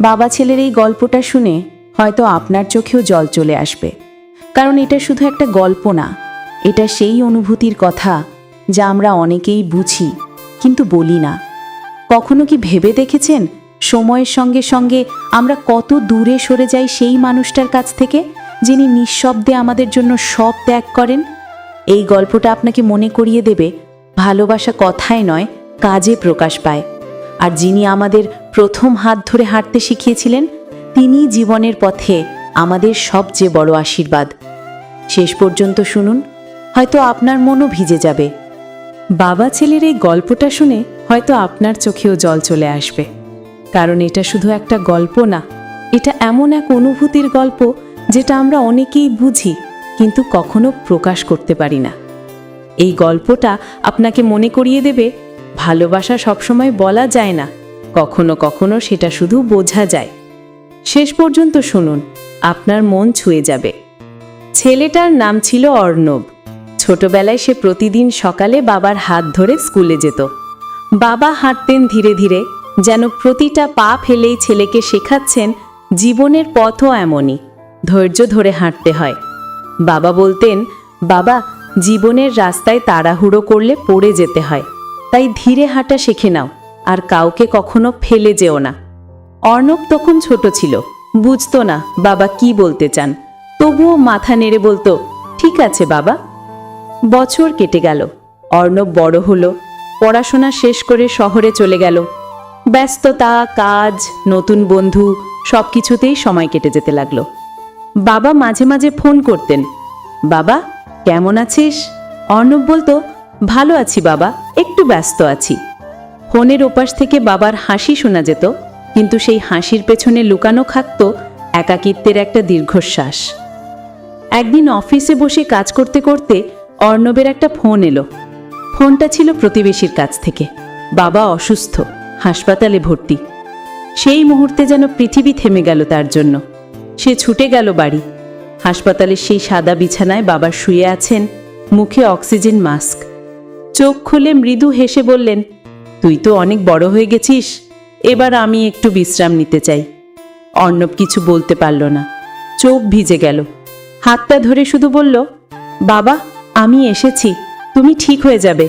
বাবা ছেলের এই গল্পটা শুনে হয়তো আপনার চোখেও জল চলে আসবে। কারণ এটা শুধু একটা গল্প না, এটা সেই অনুভূতির কথা যা আমরা অনেকেই বুঝি, কিন্তু বলি না। কখনো কি ভেবে দেখেছেন সময়ের সঙ্গে সঙ্গে আমরা কত দূরে সরে যাই সেই মানুষটার কাছ থেকে, যিনি নিঃশব্দে আমাদের জন্য সব ত্যাগ করেন? এই গল্পটা আপনাকে মনে করিয়ে দেবে, ভালোবাসা কথায় নয়, কাজে প্রকাশ পায়। আর যিনি আমাদের প্রথম হাত ধরে হাঁটতে শিখিয়েছিলেন তিনি জীবনের পথে আমাদের সবচেয়ে বড় আশীর্বাদ। শেষ পর্যন্ত শুনুন, হয়তো আপনার মনও ভিজে যাবে। বাবা ছেলের এই গল্পটা শুনে হয়তো আপনার চোখেও জল চলে আসবে। কারণ এটা শুধু একটা গল্প না, এটা এমন এক অনুভূতির গল্প যেটা আমরা অনেকেই বুঝি, কিন্তু কখনো প্রকাশ করতে পারি না। এই গল্পটা আপনাকে মনে করিয়ে দেবে ভালোবাসা সবসময় বলা যায় না। কখনো কখনো সেটা শুধু বোঝা যায়। শেষ পর্যন্ত শুনুন, আপনার মন ছুঁয়ে যাবে। ছেলেটার নাম ছিল অর্ণব। ছোটবেলায় সে প্রতিদিন সকালে বাবার হাত ধরে স্কুলে যেত। বাবা হাঁটতেন ধীরে ধীরে, যেন প্রতিটা পা ফেলেই ছেলেকে শেখাচ্ছেন, জীবনের পথও এমনই, ধৈর্য ধরে হাঁটতে হয়। বাবা বলতেন, বাবা, জীবনের রাস্তায় তাড়াহুড়ো করলে পড়ে যেতে হয়। তাই ধীরে হাঁটা শিখে নাও, আর কাউকে কখনো ফেলে যেও না। অর্ণব তখন ছোট ছিল, বুঝতো না বাবা কি বলতে চান। তবুও মাথা নেড়ে বলতো, ঠিক আছে বাবা। বছর কেটে গেল, অর্ণব বড় হলো, পড়াশোনা শেষ করে শহরে চলে গেল। ব্যস্ততা, কাজ, নতুন বন্ধু সব কিছুতেই সময় কেটে যেতে লাগল। বাবা মাঝে মাঝে ফোন করতেন, বাবা, কেমন আছিস? অর্ণব বলতো, ভালো আছি বাবা, একটু ব্যস্ত আছি। ফোনের ওপাশ থেকে বাবার হাসি শোনা যেত, কিন্তু সেই হাসির পেছনে লুকানো থাকত একাকিত্বের একটা দীর্ঘশ্বাস। একদিন অফিসে বসে কাজ করতে করতে অর্ণবের একটা ফোন এলো। ফোনটা ছিল প্রতিবেশীর কাছ থেকে। বাবা অসুস্থ, হাসপাতালে ভর্তি। সেই মুহূর্তে যেন পৃথিবী থেমে গেল তার জন্য। সে ছুটে গেল বাড়ি। হাসপাতালের সেই সাদা বিছানায় বাবা শুয়ে আছেন, মুখে অক্সিজেন মাস্ক। চোখ খুলে মৃদু হেসে বললেন, তুই তো অনেক বড় হয়ে গেছিস, এবার আমি একটু বিশ্রাম নিতে চাই। অর্ণব কিছু বলতে পারল না। চোখ ভিজে গেল। হাতটা ধরে শুধু বলল, বাবা, আমি এসেছি, তুমি ঠিক হয়ে যাবে।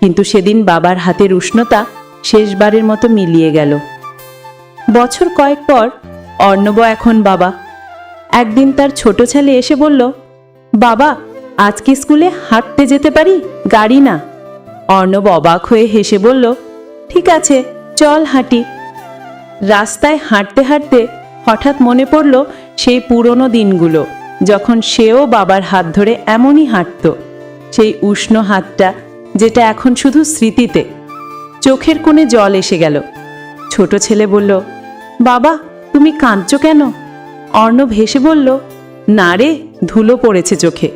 কিন্তু সেদিন বাবার হাতের উষ্ণতা শেষবারের মতো মিলিয়ে গেল। বছর কয়েক পর অর্ণব এখন বাবা। একদিন তার ছোট ছেলে এসে বলল, বাবা, আজকে স্কুলে হাঁটতে যেতে পারি? গাড়ি না। অর্ণব অবাক হয়ে হেসে বলল, ঠিক আছে, চল হাঁটি। রাস্তায় হাঁটতে হাঁটতে হঠাৎ মনে পড়ল সেই পুরনো দিনগুলো, যখন সেও বাবার হাত ধরে এমনই হাঁটত, সেই উষ্ণ হাতটা যেটা এখন শুধু স্মৃতিতে। চোখের কোণে জল এসে গেল। ছোট ছেলে বলল, বাবা, তুমি কাঁদছো কেন? অর্ণব হেসে বলল, না রে, ধুলো পড়েছে চোখে।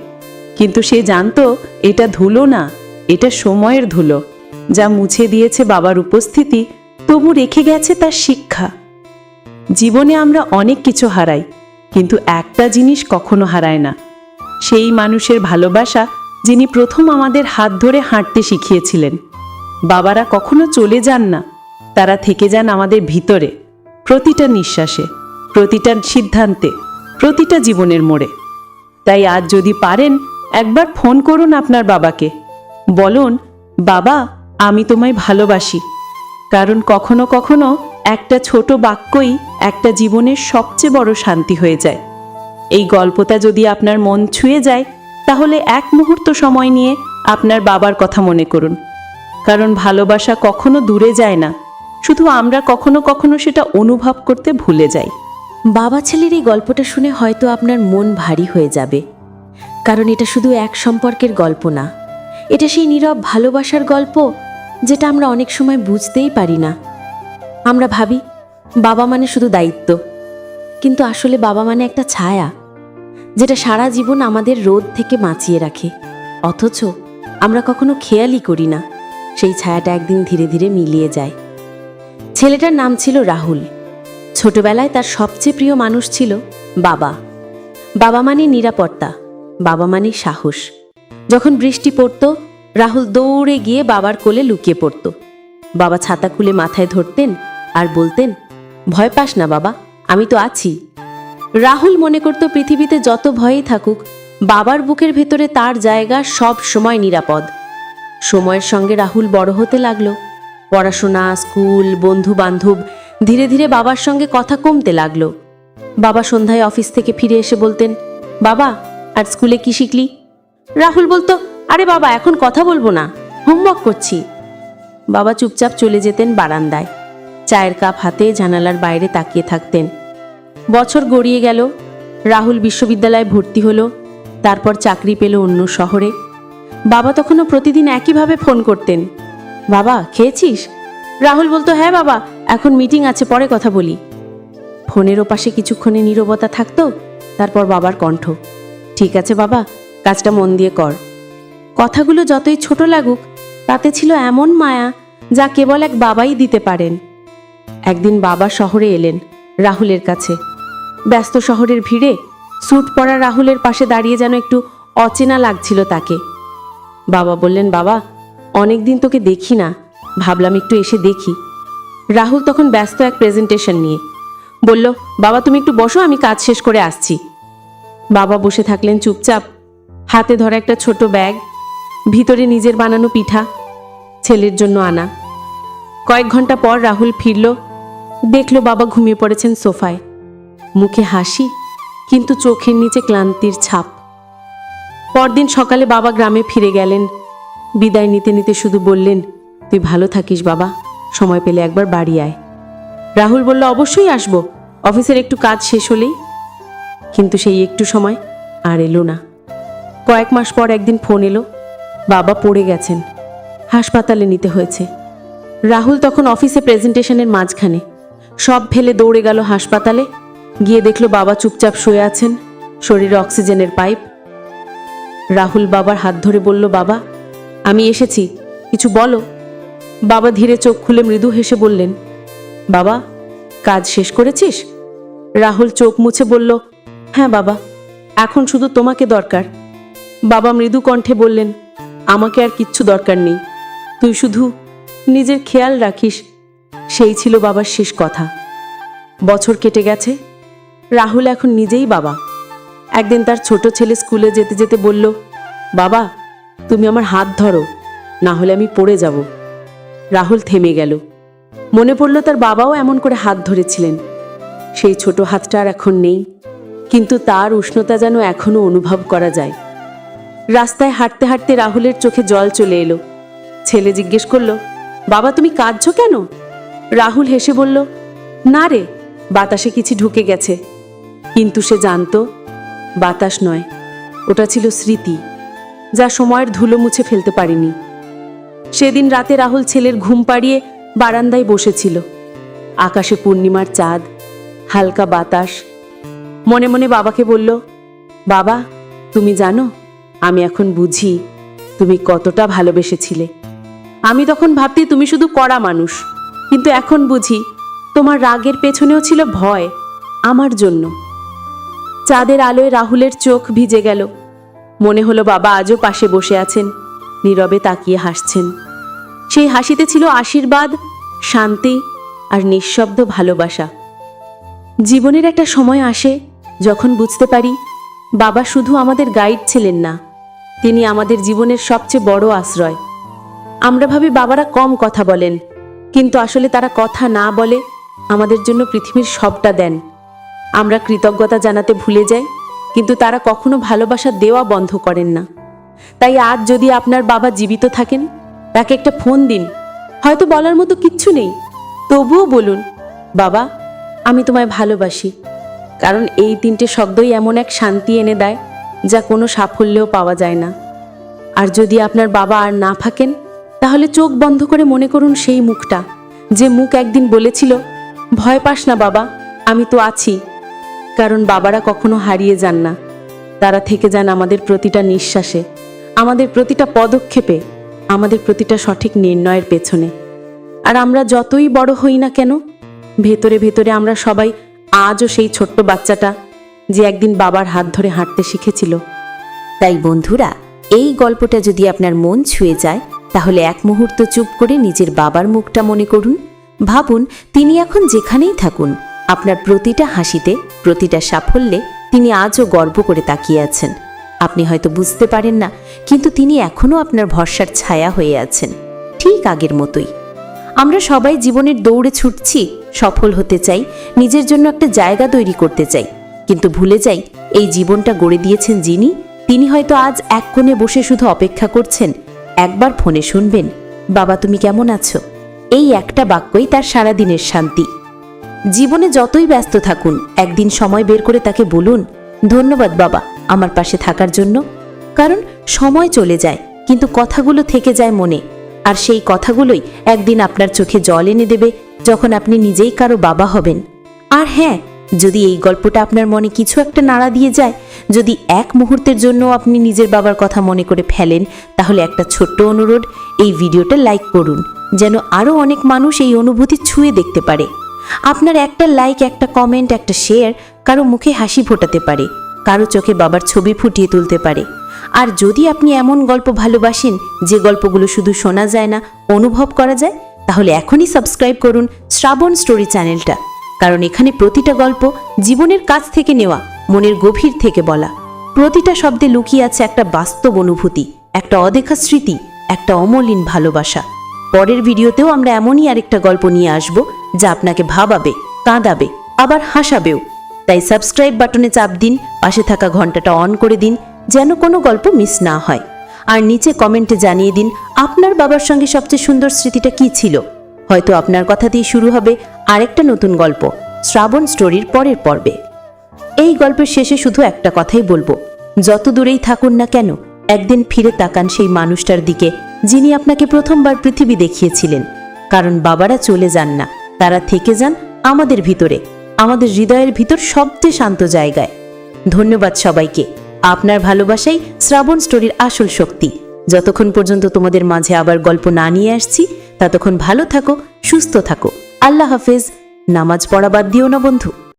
কিন্তু সে জানতো এটা ধুলো না। এটা সময়ের ধুলো। যা মুছে দিয়েছে বাবার উপস্থিতি, তবু রেখে গেছে তার শিক্ষা। জীবনে আমরা অনেক কিছু হারাই, কিন্তু একটা জিনিস কখনো হারায় না। সেই মানুষের ভালোবাসা, যিনি প্রথম আমাদের হাত ধরে হাঁটতে শিখিয়েছিলেন। বাবারা কখনো চলে যান না, তারা থেকে যান আমাদের ভিতরে, প্রতিটা নিঃশ্বাসে, প্রতিটা সিদ্ধান্তে, প্রতিটা জীবনের মোড়ে। তাই আজ যদি পারেন, একবার ফোন করুন আপনার বাবাকে। বলুন, বাবা, আমি তোমায় ভালোবাসি। কারণ কখনো কখনো একটা ছোট বাক্যই একটা জীবনের সবচেয়ে বড় শান্তি হয়ে যায়। এই গল্পটা যদি আপনার মন ছুঁয়ে যায়, তাহলে এক মুহূর্ত সময় নিয়ে আপনার বাবার কথা মনে করুন। কারণ ভালোবাসা কখনো দূরে যায় না, শুধু আমরা কখনো কখনো সেটা অনুভব করতে ভুলে যাই। বাবা ছেলের এই গল্পটা শুনে হয়তো আপনার মন ভারী হয়ে যাবে। কারণ এটা শুধু এক সম্পর্কের গল্প না এটা সেই নীরব ভালোবাসার গল্প যেটা আমরা অনেক সময় বুঝতেই পারি না। আমরা ভাবি, বাবা মানে শুধু দায়িত্ব। কিন্তু আসলে বাবা মানে একটা ছায়া, যেটা সারা জীবন আমাদের রোদ থেকে বাঁচিয়ে রাখে। অথচ আমরা কখনো খেয়ালই করি না, সেই ছায়াটা একদিন ধীরে ধীরে মিলিয়ে যায়। ছেলেটার নাম ছিল রাহুল। ছোটবেলায় তার সবচেয়ে প্রিয় মানুষ ছিল বাবা। বাবা মানে নিরাপত্তা, বাবা মানে সাহস। যখন বৃষ্টি পড়ত, রাহুল দৌড়ে গিয়ে বাবার কোলে লুকিয়ে পড়ত। বাবা ছাতা খুলে মাথায় ধরতেন আর বলতেন, ভয় পাস না বাবা, আমি তো আছি। রাহুল মনে করত পৃথিবীতে যত ভয়ই থাকুক, বাবার বুকের ভেতরে তার জায়গা সব সময় নিরাপদ। সময়ের সঙ্গে রাহুল বড় হতে লাগল। পড়াশোনা, স্কুল বন্ধু বান্ধব ধীরে ধীরে বাবার সঙ্গে কথা কমতে লাগল। বাবা সন্ধ্যায় অফিস থেকে ফিরে এসে বলতেন, বাবা, আর স্কুলে কি শিখলি? রাহুল বলতো, আরে বাবা, এখন কথা বলব না, হোমওয়ার্ক করছি। বাবা চুপচাপ চলে যেতেন বারান্দায়। চায়ের কাপ হাতে জানালার বাইরে তাকিয়ে থাকতেন। বছর গড়িয়ে গেল, রাহুল বিশ্ববিদ্যালয়ে ভর্তি হলো, তারপর চাকরি পেল অন্য শহরে। বাবা তখনও প্রতিদিন একইভাবে ফোন করতেন, বাবা, খেয়েছিস? রাহুল বলতো হ্যাঁ বাবা, এখন মিটিং আছে, পরে কথা বলি। ফোনের ওপাশে কিছুক্ষণে নীরবতা থাকতো, তারপর বাবার কণ্ঠ, ঠিক আছে বাবা কাজটা মন দিয়ে কর। কথাগুলো যতই ছোট লাগুক, তাতে ছিল এমন মায়া যা কেবল এক বাবাই দিতে পারেন। একদিন বাবা শহরে এলেন রাহুলের কাছে। ব্যস্ত শহরের ভিড়ে স্যুট পরা রাহুলের পাশে দাঁড়িয়ে যেন একটু অচেনা লাগছিল তাকে। বাবা বললেন, বাবা অনেক দিন তোকে দেখি না। ভাবলাম একটু এসে দেখি। রাহুল তখন ব্যস্ত এক প্রেজেন্টেশন নিয়ে। বলল, বাবা, তুমি একটু বসো, আমি কাজ শেষ করে আসছি। বাবা বসে থাকলেন চুপচাপ। হাতে ধরা একটা ছোট ব্যাগ, ভিতরে নিজের বানানো পিঠা, ছেলের জন্য আনা। কয়েক ঘণ্টা পর রাহুল ফিরল, দেখল বাবা ঘুমিয়ে পড়েছেন সোফায়। মুখে হাসি, কিন্তু চোখের নিচে ক্লান্তির ছাপ। পরদিন সকালে বাবা গ্রামে ফিরে গেলেন। বিদায় নিতে নিতে শুধু বললেন, তুই ভালো থাকিস বাবা, সময় পেলে একবার বাড়ি আয়। রাহুল বলল, অবশ্যই আসব, অফিসের একটু কাজ শেষ হলেই। কিন্তু সেই একটু সময় আর এলো না। কয়েক মাস পর একদিন ফোন এলো, বাবা পড়ে গেছেন, হাসপাতালে নিতে হয়েছে। রাহুল তখন অফিসে প্রেজেন্টেশনের মাঝখানে, সব ফেলে দৌড়ে গেল হাসপাতালে, গিয়ে দেখল বাবা চুপচাপ শুয়ে আছেন, শরীরে অক্সিজেনের পাইপ। রাহুল বাবার হাত ধরে বলল, বাবা, আমি এসেছি, কিছু বলো? বাবা ধীরে চোখ খুলে মৃদু হেসে বললেন, বাবা, কাজ শেষ করেছিস? রাহুল চোখ মুছে বলল হ্যাঁ বাবা, এখন শুধু তোমাকে দরকার বাবা মৃদু কণ্ঠে বললেন, আমাকে আর কিচ্ছু দরকার নেই। তুই শুধু নিজের খেয়াল রাখিস। সেই ছিল বাবার শেষ কথা। বছর কেটে গেছে। রাহুল এখন নিজেই বাবা। একদিন তার ছোট ছেলে স্কুলে যেতে যেতে বলল, বাবা, তুমি আমার হাত ধরো, না হলে আমি পড়ে যাব। রাহুল থেমে গেল। মনে পড়ল তার বাবাও এমন করে হাত ধরেছিলেন। সেই ছোট হাতটা আর এখন নেই। কিন্তু তার উষ্ণতা যেন এখনও অনুভব করা যায়। রাস্তায় হাঁটতে হাঁটতে রাহুলের চোখে জল চলে এলো। ছেলে জিজ্ঞেস করল, বাবা, তুমি কাঁদছো কেন? রাহুল হেসে বলল, না রে, বাতাসে কিছু ঢুকে গেছে। কিন্তু সে জানতো, বাতাস নয়, ওটা ছিল স্মৃতি, যা সময়ের ধুলো মুছে ফেলতে পারিনি। সেদিন রাতে রাহুল ছেলের ঘুম পাড়িয়ে বারান্দায় বসেছিল। আকাশে পূর্ণিমার চাঁদ, হালকা বাতাস। মনে মনে বাবাকে বলল, বাবা, তুমি জানো আমি এখন বুঝি তুমি কতটা ভালোবেসেছিলে। আমি তখন ভাবতি তুমি শুধু কড়া মানুষ, কিন্তু এখন বুঝি তোমার রাগের পেছনেও ছিল ভয় আমার জন্য। চাঁদের আলোয় রাহুলের চোখ ভিজে গেল। মনে হলো বাবা আজও পাশে বসে আছেন, নীরবে তাকিয়ে হাসছেন। সেই হাসিতে ছিল আশীর্বাদ, শান্তি আর নিঃশব্দ ভালোবাসা। জীবনের একটা সময় আসে যখন বুঝতে পারি বাবা শুধু আমাদের গাইড ছিলেন না তিনি আমাদের জীবনের সবচেয়ে বড় আশ্রয়। আমরা ভাবি বাবারা কম কথা বলেন, কিন্তু আসলে তারা কথা না বলে আমাদের জন্য পৃথিবীর সবটা দেন। আমরা কৃতজ্ঞতা জানাতে ভুলে যাই, কিন্তু তারা কখনো ভালোবাসা দেওয়া বন্ধ করেন না। তাই আজ যদি আপনার বাবা জীবিত থাকেন, তাকে একটা ফোন দিন। হয়তো বলার মতো কিচ্ছু নেই। তবুও বলুন, বাবা, আমি তোমায় ভালোবাসি, কারণ এই তিনটে শব্দই এমন এক শান্তি এনে দেয় যা কোনো সাফল্যেও পাওয়া যায় না। আর যদি আপনার বাবা আর না থাকেন, তাহলে চোখ বন্ধ করে মনে করুন সেই মুখটা। যে মুখ একদিন বলেছিল, ভয় পাস না বাবা, আমি তো আছি। কারণ বাবারা কখনো হারিয়ে যান না। তারা থেকে যান আমাদের প্রতিটা নিঃশ্বাসে, আমাদের প্রতিটা পদক্ষেপে, আমাদের প্রতিটা সঠিক নির্ণয়ের পেছনে। আর আমরা যতই বড় হই না কেন, ভেতরে ভেতরে আমরা সবাই আজও সেই ছোট্ট বাচ্চাটা যে একদিন বাবার হাত ধরে হাঁটতে শিখেছিল। তাই বন্ধুরা, এই গল্পটা যদি আপনার মন ছুঁয়ে যায়, তাহলে এক মুহূর্ত চুপ করে নিজের বাবার মুখটা মনে করুন। ভাবুন, তিনি এখন যেখানেই থাকুন, আপনার প্রতিটা হাসিতে, প্রতিটা সাফল্যে তিনি আজও গর্ব করে তাকিয়ে আছেন। আপনি হয়তো বুঝতে পারেন না, কিন্তু তিনি এখনও আপনার ভরসার ছায়া হয়ে আছেন, ঠিক আগের মতোই। আমরা সবাই জীবনের দৌড়ে ছুটছি, সফল হতে চাই, নিজের জন্য একটা জায়গা তৈরি করতে চাই কিন্তু ভুলে যাই, এই জীবনটা গড়ে দিয়েছেন যিনি, তিনি হয়তো আজ এক কোণে বসে শুধু অপেক্ষা করছেন। একবার ফোনে শুনবেন, বাবা, তুমি কেমন আছো? এই একটা বাক্যই তার সারাদিনের শান্তি। জীবনে যতই ব্যস্ত থাকুন, একদিন সময় বের করে তাকে বলুন, ধন্যবাদ বাবা, আমার পাশে থাকার জন্য। কারণ সময় চলে যায়, কিন্তু কথাগুলো থেকে যায় মনে, আর সেই কথাগুলোই একদিন আপনার চোখে জল এনে দেবে, যখন আপনি নিজেই কারও বাবা হবেন। আর হ্যাঁ যদি এই গল্পটা আপনার মনে কিছু একটা নাড়া দিয়ে যায়, যদি এক মুহূর্তের জন্য আপনি নিজের বাবার কথা মনে করে ফেলেন, তাহলে একটা ছোট্ট অনুরোধ, এই ভিডিওটা লাইক করুন, যেন আরও অনেক মানুষ এই অনুভূতি ছুঁয়ে দেখতে পারে। আপনার একটা লাইক, একটা কমেন্ট, একটা শেয়ার কারও মুখে হাসি ফোটাতে পারে, কারও চোখে বাবার ছবি ফুটিয়ে তুলতে পারে। আর যদি আপনি এমন গল্প ভালোবাসেন, যে গল্পগুলো শুধু শোনা যায় না, অনুভব করা যায়, তাহলে এখনই সাবস্ক্রাইব করুন শ্রাবণ স্টোরি চ্যানেলটা। কারণ এখানে প্রতিটা গল্প জীবনের কাছ থেকে নেওয়া, মনের গভীর থেকে বলা। প্রতিটা শব্দে লুকিয়ে আছে একটা বাস্তব অনুভূতি, একটা অদেখা স্মৃতি, একটা অমলিন ভালোবাসা। পরের ভিডিওতেও আমরা এমনই আরেকটা গল্প নিয়ে আসব, যা আপনাকে ভাবাবে, কাঁদাবে, আবার হাসাবেও। তাই সাবস্ক্রাইব বাটনে চাপ দিন, পাশে থাকা ঘন্টাটা অন করে দিন, যেন কোনো গল্প মিস না হয়। আর নিচে কমেন্টে জানিয়ে দিন, আপনার বাবার সঙ্গে সবচেয়ে সুন্দর স্মৃতিটা কি ছিল? হয়তো আপনার কথা দিয়ে শুরু হবে আরেকটা নতুন গল্প, শ্রাবণ স্টোরির পরের পর্বে। এই গল্পের শেষে শুধু একটা কথাই বলব, যত দূরেই থাকুন না কেন, একদিন ফিরে তাকান সেই মানুষটার দিকে, যিনি আপনাকে প্রথমবার পৃথিবী দেখিয়েছিলেন। কারণ বাবারা চলে যান না, তারা থেকে যান আমাদের ভিতরে, আমাদের হৃদয়ের ভিতর সবচেয়ে শান্ত জায়গায়। ধন্যবাদ সবাইকে, আপনার ভালোবাসাই শ্রাবণ স্টোরির আসল শক্তি। যতক্ষণ পর্যন্ত তোমাদের মাঝে আবার গল্প না নিয়ে আসছি, ততক্ষণ ভালো থাকো, সুস্থ থাকো। আল্লাহ হাফেজ নামাজ পড়া বাদ দিও না বন্ধু।